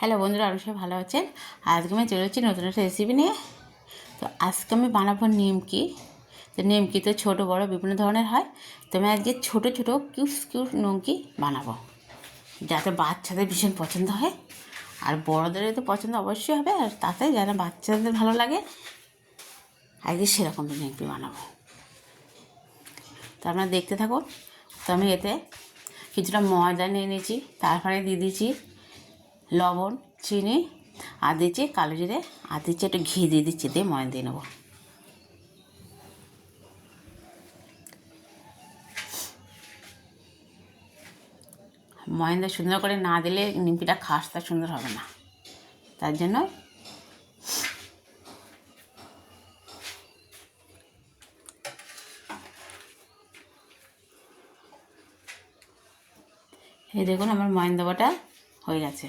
Hello বন্ধুরা আরও সবাই ভালো আছেন? আজকে আমি চলে এসেছি নতুন একটা রেসিপি নিয়ে। তো আজকে আমি বানাবো নিমকি। তো নিমকি তো ছোটো, বড়, বিভিন্ন ধরনের হয়। তো আমি আজকে ছোটো ছোটো কিউবস কিউব নিমকি বানাবো। যাতে বাচ্চাদের ভীষণ পছন্দ হয়। আর বড়োদেরও তো পছন্দ অবশ্যই হবে। আর তাতে যারা বাচ্চাদের ভালো লাগে, আজকে সেরকম নিমকি বানাবো। তো আপনারা দেখতে থাকুন। তো আমি এতে কিছুটা ময়দা নিয়ে নিয়েছি, তারপরে দিয়ে দিয়েছি লবণ, চিনি, আর দিচ্ছি কালো জিরে। আর দিচ্ছি একটু ঘি দিয়ে দিচ্ছি, দিয়ে ময়ন দিয়ে নেব। ময়নটা সুন্দর করে না দিলে নিমকিটা খাসটা সুন্দর হবে না। তার জন্য এই দেখুন আমার ময়ন দেওয়াটা হয়ে গেছে।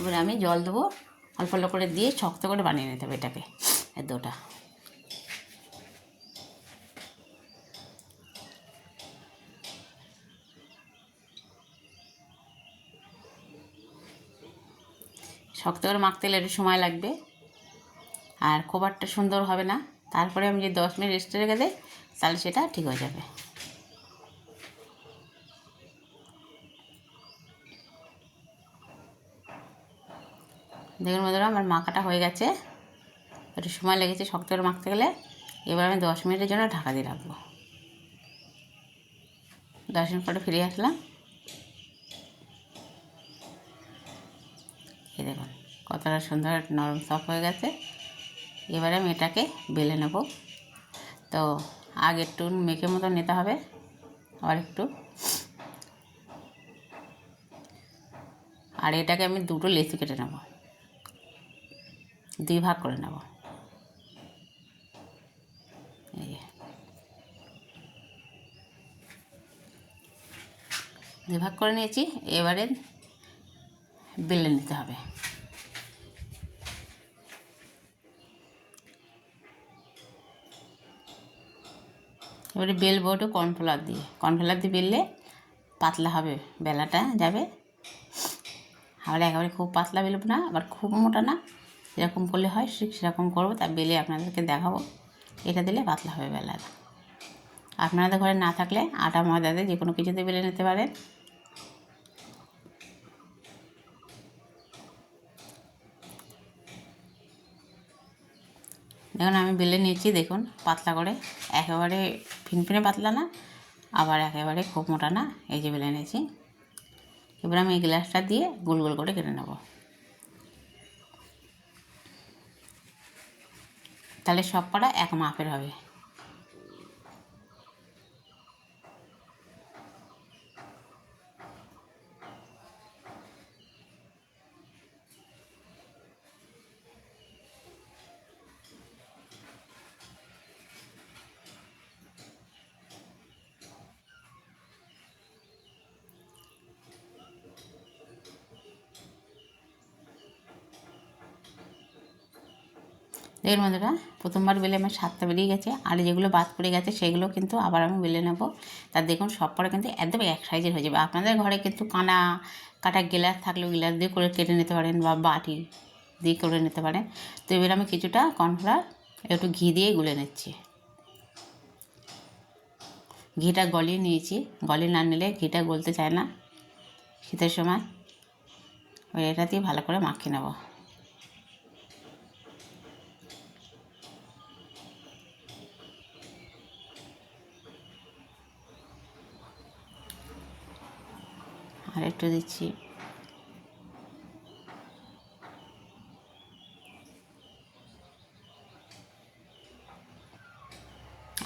এবার আমি জল দেবো, অল্প অল্প করে দিয়ে শক্ত করে বানিয়ে নিতে হবে এটাকে দোটা। শক্ত করে মাখতে গেলে একটু সময় লাগবে, আর খোবারটা সুন্দর হবে না, তারপরে আমি যে দশ মিনিট রেস্টে রেখে দেয় তাহলে সেটা ঠিক হয়ে যাবে। দেখুন বন্ধুরা, আমার মাখাটা হয়ে গেছে। একটু সময় লেগেছে শক্ত করে মাখতে গেলে। এবার আমি দশ মিনিটের জন্য ঢাকা দিয়ে রাখব। দশ মিনিট পরে ফিরে আসলাম। এই দেখুন, কতটা সুন্দর নরম সফট হয়ে গেছে। এবারে আমি এটাকে বেলে নেব। তো আগে একটু মেখে মতো নিতে হবে। আর একটু। আর এটাকে আমি দুটো লেচি কেটে নেব। দুই ভাগ করে নেব। দুই ভাগ করে নিয়েছি, এবারে বেলে নিতে হবে। এবারে বেলবো একটু কর্নফ্লাওয়ার দিয়ে। কর্নফ্লাওয়ার দিয়ে বেললে পাতলা হবে বেলাটা, যাবে। আবার একেবারে খুব পাতলা বেলবো না, আবার খুব মোটা না। যেরকম করলে হয় ঠিক সেরকম করব। তা বেলে আপনাদেরকে দেখাবো। এটা দিলে পাতলা হবে বেলাটা আপনাদের ঘরে না থাকলে আটা, ময়দা দিয়ে যে কোনো কিছুতে বেলে নিতে পারেন। দেখুন, আমি বেলে নিয়েছি, দেখুন, পাতলা করে। একেবারে ফিনফিনে পাতলা না, আবার একেবারে খুব মোটা না। এই যে বেলে নিয়েছি। এবার আমি এই গ্লাসটা দিয়ে গোল গোল করে কেটে নেব। তাহলে সব কটা এক মাপের হবে। দেখুন বন্ধুরা প্রথমবার বেলে আমার সাতটা বেরিয়ে গেছে, আর যেগুলো বাদ পড়ে গেছে সেগুলো কিন্তু আবার আমি বেলে নেব। তার দেখুন, সব পরে কিন্তু একদম এক সাইজের হয়ে যাবে। আপনাদের ঘরে কিন্তু কানা, কাটা গ্লাস থাকলেও গ্লাস দিয়ে করে কেটে নিতে পারেন বা বাটি দিয়ে করে নিতে পারেন। তো এবার আমি কিছুটা কর্নফ্লাওয়ার একটু ঘি দিয়ে গুলে নিচ্ছি। ঘিটা গলিয়ে নিয়েছি। গলিয়ে না নিলে ঘিটা গলতে চায় না শীতের সময়। এটা দিয়ে ভালো করে মাখিয়ে নেব। আর একটু দিচ্ছি।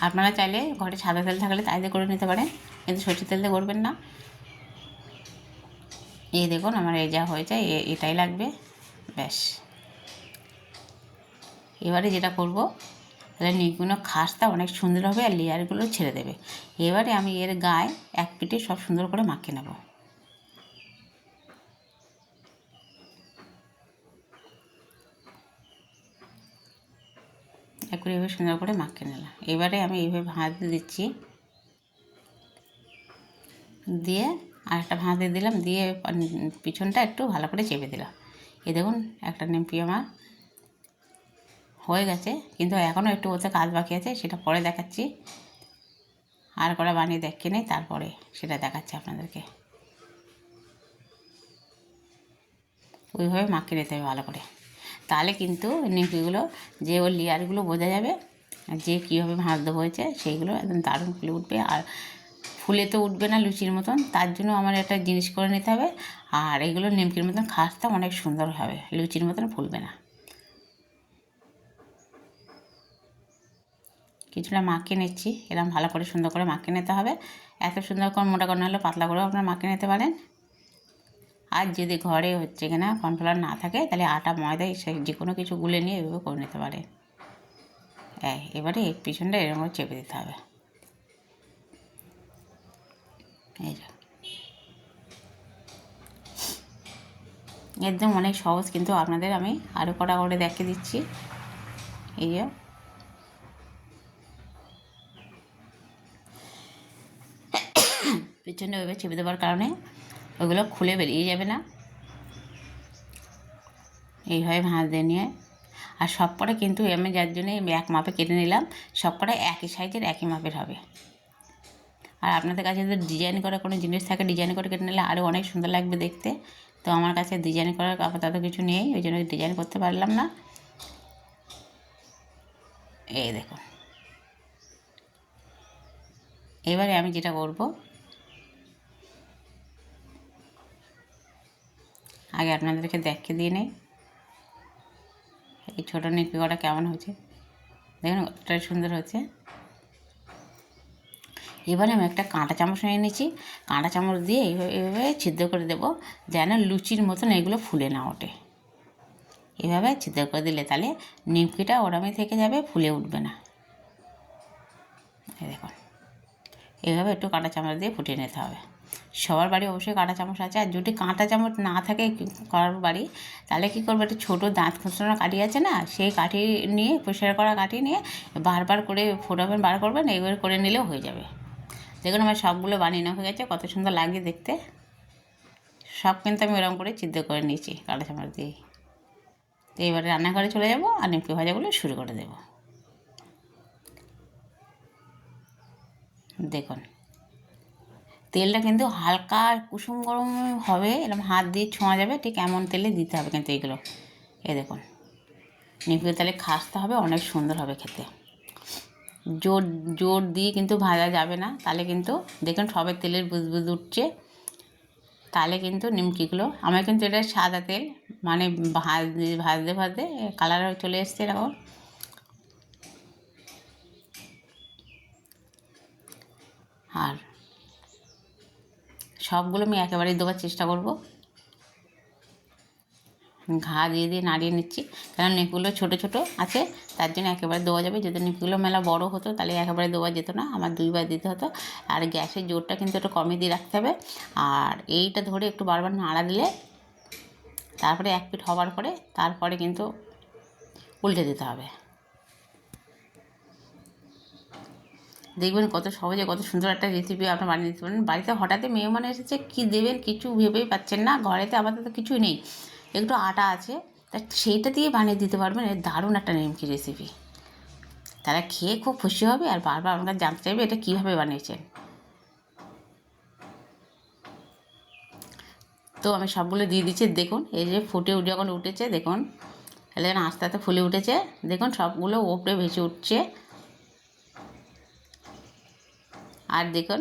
আপনারা চাইলে ঘরে সাদা তেল থাকলে তাই করে নিতে পারেন, কিন্তু সরষের তেল দিয়ে করবেন না। এই দেখুন আমার এই যা হয়েছে, এ- এটাই লাগবে, ব্যাস। এবারে যেটা করব, তাহলে নিগুলো খাসটা অনেক সুন্দর হবে আর লেয়ারগুলো ছেড়ে দেবে। এবারে আমি এর গায়ে এক পিঠে সব সুন্দর করে মাখিয়ে নেব। একটু এভাবে সুন্দর করে মাখিয়ে নিলাম। এবারে আমি এইভাবে ভাঁজ দিচ্ছি। দিয়ে আর একটা ভাঁজ দিয়ে দিলাম, দিয়ে পিছনটা একটু ভালো করে চেপে দিলাম। এ দেখুন, একটা নিমকি আমার হয়ে গেছে, কিন্তু এখনও একটু ওতে কাজ বাকি আছে, সেটা পরে দেখাচ্ছি। আর করা বানিয়ে দেখে নেই, তারপরে সেটা দেখাচ্ছি আপনাদেরকে। ওইভাবে মাখিয়ে নিতে হবে ভালো করে। তাহলে কিন্তু নিমকিগুলো যে ওর লেয়ারগুলো বোঝা যাবে যে কীভাবে ভাঁজ দেবো হয়েছে, সেইগুলো একদম দারুণ ফুলে উঠবে। আর ফুলে তো উঠবে না লুচির মতন, তার জন্য আমার একটা জিনিস করে নিতে হবে। আর এগুলো নিমকির মতন খাসতে অনেক সুন্দর হবে, লুচির মতন ফুলবে না। কিছুটা মাখিয়ে নিচ্ছি এরকম ভালো করে সুন্দর করে মাখিয়ে নিতে হবে। এত সুন্দর করে মোটা করে হলে পাতলা করেও আপনারা মাখিয়ে নিতে পারেন। আর যদি ঘরে হচ্ছে কিনা কর্নফ্লাওয়ার না থাকে, তাহলে আটা, ময়দা যে কোনো কিছু গুলে নিয়ে এভাবে করে নিতে পারে। এই, এবারে এই পিছনটা এরকম করে চেপে দিতে হবে। একদম অনেক সহজ কিন্তু আপনাদের আমি আরও কটা করে দেখিয়ে দিচ্ছি। এই যে। পিছনে ওইভাবে চেপে দেওয়ার কারণে ওগুলো খুলে বেরিয়ে যাবে না। এইভাবে ভাঁজ দিয়ে নিয়ে। আর সব কটা কিন্তু আমি যার জন্য এক মাপে কেটে নিলাম, সব কটা একই সাইজের একই মাপের হবে। আর আপনাদের কাছে যদি ডিজাইন করা কোনো জিনিস থাকে ডিজাইন করে কেটে নিলে আরও অনেক সুন্দর লাগবে দেখতে। তো আমার কাছে ডিজাইন করার আপাতত কিছু নেই, ওই জন্য ডিজাইন করতে পারলাম না। এই দেখুন। এবারে আমি যেটা করব আগে আপনাদেরকে দেখে দিয়ে নেই। এই ছোটো নিপি করা কেমন হয়েছে? দেখুন কতটা সুন্দর হয়েছে। এবারে আমি একটা কাঁটা চামচ নিয়ে নিয়েছি কাঁটা চামচ দিয়ে এইভাবে এইভাবে ছিদ্র করে দেবো যেন লুচির মতন এগুলো ফুলে না ওঠে। এভাবে ছিদ্র করে দিলে তাহলে নিমকিটা ওরামে থেকে যাবে, ফুলে উঠবে না। দেখুন। এভাবে একটু কাঁটা চামচ দিয়ে ফুটিয়ে নিতে হবে। সবার বাড়ি অবশ্যই কাঁটা চামচ আছে, আর যদি কাঁটা চামচ না থাকে কারোর বাড়ি, তাহলে কী করবে? একটা ছোটো দাঁত খুঁচড়ানো কাঠি আছে না, সেই কাঠি নিয়ে, পরিষ্কার করা কাঠি নিয়ে বারবার করে ফোটাবেন, বার করবেন এইভাবে করে নিলেও হয়ে যাবে। দেখুন আমার সবগুলো বানিয়ে হয়ে গেছে, কত সুন্দর লাগে দেখতে। সব কিন্তু আমি ওরকম করে চিদ্ধ করে নিয়েছি কাঁটা চামচ দিয়ে। তো এবারে রান্নাঘরে চলে যাব, আর নিমকি ভাজাগুলো শুরু করে দেব। দেখুন। তেলটা কিন্তু হালকা কুসুম গরম হবে, এরকম হাত দিয়ে ছোঁয়া যাবে, ঠিক এমন তেলে দিতে হবে কিন্তু এগুলো। এ দেখুন, নিমকি তাহলে খাসতে হবে, অনেক সুন্দর হবে খেতে। জোর জোর দিয়ে কিন্তু ভাজা যাবে না, তাহলে কিন্তু দেখুন সবের তেলের বুজবুজ উঠছে, তাহলে কিন্তু নিমকিগুলো, আমার কিন্তু এটা সাদা তেল মানে ভাজ, ভাজতে ভাজতে কালার চলে এসছে এরকম। আর সবগুলো আমি একেবারেই দেওয়ার চেষ্টা করব। ঘা দিয়ে দিয়ে নাড়িয়ে নিচ্ছি। কারণ নেকগুলো ছোটো ছোটো আছে, তার জন্য একেবারে দেওয়া যাবে। যদি নেকগুলো মেলা বড় হতো, তাহলে একেবারে দেওয়া যেত না। আমার দুইবার দিতে হতো। আর গ্যাসের জোরটা কিন্তু একটু কমে দিয়ে রাখতে হবে। আর এইটা ধরে একটু বারবার নাড়া দিলে, তারপরে এক পিঠ হবার পরে, তারপরে কিন্তু উল্টে দিতে হবে। দেখবেন কত সহজে কত সুন্দর একটা রেসিপি আপনার বানিয়ে দিতে পারেন। বাড়িতে হঠাৎই মেহমান এসেছে, কী দেবেন কিছু ভেবেই পাচ্ছেন না। ঘরেতে আপাতত কিছুই নেই। একটু আটা আছে, তা সেইটা দিয়ে বানিয়ে দিতে পারবেন। এর দারুণ একটা নিমকি রেসিপি তারা খেয়ে খুব খুশি হবে আর বারবার আপনার জানতে চাইবে এটা কীভাবে বানিয়েছেন। তো আমি সবগুলো দিয়ে দিচ্ছি। দেখুন, এই যে ফুটে উঠে যখন উঠেছে, দেখুন, তাহলে আস্তে আস্তে ফুলে উঠেছে। দেখুন, সবগুলো ওপরে ভেসে উঠছে। আর দেখুন,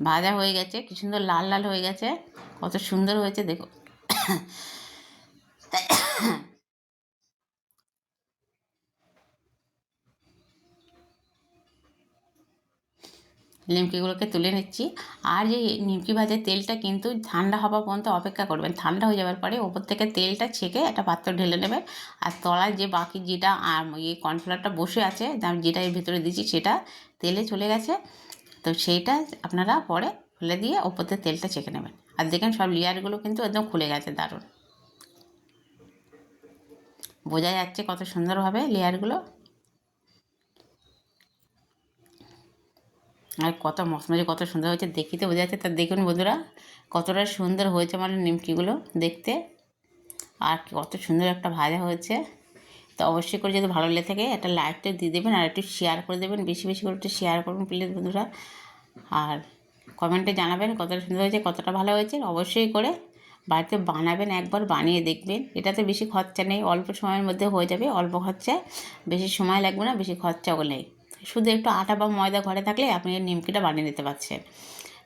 ভাজা হয়ে গেছে, কি সুন্দর লাল লাল হয়ে গেছে, কত সুন্দর হয়েছে, দেখুন। নিমকিগুলোকে তুলে নিচ্ছি। আর যে নিমকি ভাজার তেলটা কিন্তু ঠান্ডা হওয়া পর্যন্ত অপেক্ষা করবেন। ঠান্ডা হয়ে যাওয়ার পরে ওপর থেকে তেলটা ছেঁকে একটা পাত্র ঢেলে নেবেন। আর তলায় যে বাকি যেটা ইয়ে কর্নফ্লাওয়ারটা বসে আছে, যেটা এর ভিতরে দিচ্ছি সেটা তেলে চলে গেছে। তো সেইটা আপনারা পরে ফেলে দিয়ে ওপর থেকে তেলটা চেখে নেবেন। আর দেখেন সব লেয়ারগুলো কিন্তু একদম খুলে গেছে দারুণ। বোঝা যাচ্ছে কত সুন্দরভাবে লেয়ারগুলো। আর কত মশমজে কত সুন্দর হয়েছে দেখিতে বোঝা যাচ্ছে। তা দেখুন বন্ধুরা, কতটা সুন্দর হয়েছে আমার নিমকিগুলো দেখতে। আর কত সুন্দর একটা ভাজা হয়েছে। তো অবশ্যই করে যদি ভালো লেগে থাকে একটা লাইকটা দিয়ে দেবেন আর একটু শেয়ার করে দেবেন। বেশি বেশি করে একটু শেয়ার করুন প্লিজ বন্ধুরা। আর কমেন্টে জানাবেন কতটা সুন্দর হয়েছে, কতটা ভালো হয়েছে। অবশ্যই করে বাড়িতে বানাবেন, একবার বানিয়ে দেখবেন। এটাতে বেশি খরচা নেই, অল্প সময়ের মধ্যে হয়ে যাবে, অল্প খরচায়। বেশি সময় লাগবে না, বেশি খরচাও নেই। শুধু একটু আটা বা ময়দা ঘরে থাকলে আপনি এই নিমকিটা বানিয়ে নিতে পারছেন।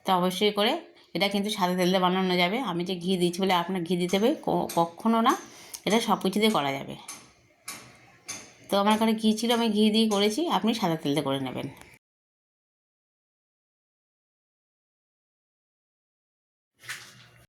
তো অবশ্যই করে এটা কিন্তু সাদা তেল দিয়ে বানানো যাবে। আমি যে ঘি দিচ্ছি বলে আপনার ঘি দিতে হবে, ক- কখনো না। এটা সব কিছু দিয়ে করা যাবে। তো আমার ওখানে ঘি ছিল আমি ঘি দিয়ে করেছি আপনি সাদা তেলতে করে নেবেন।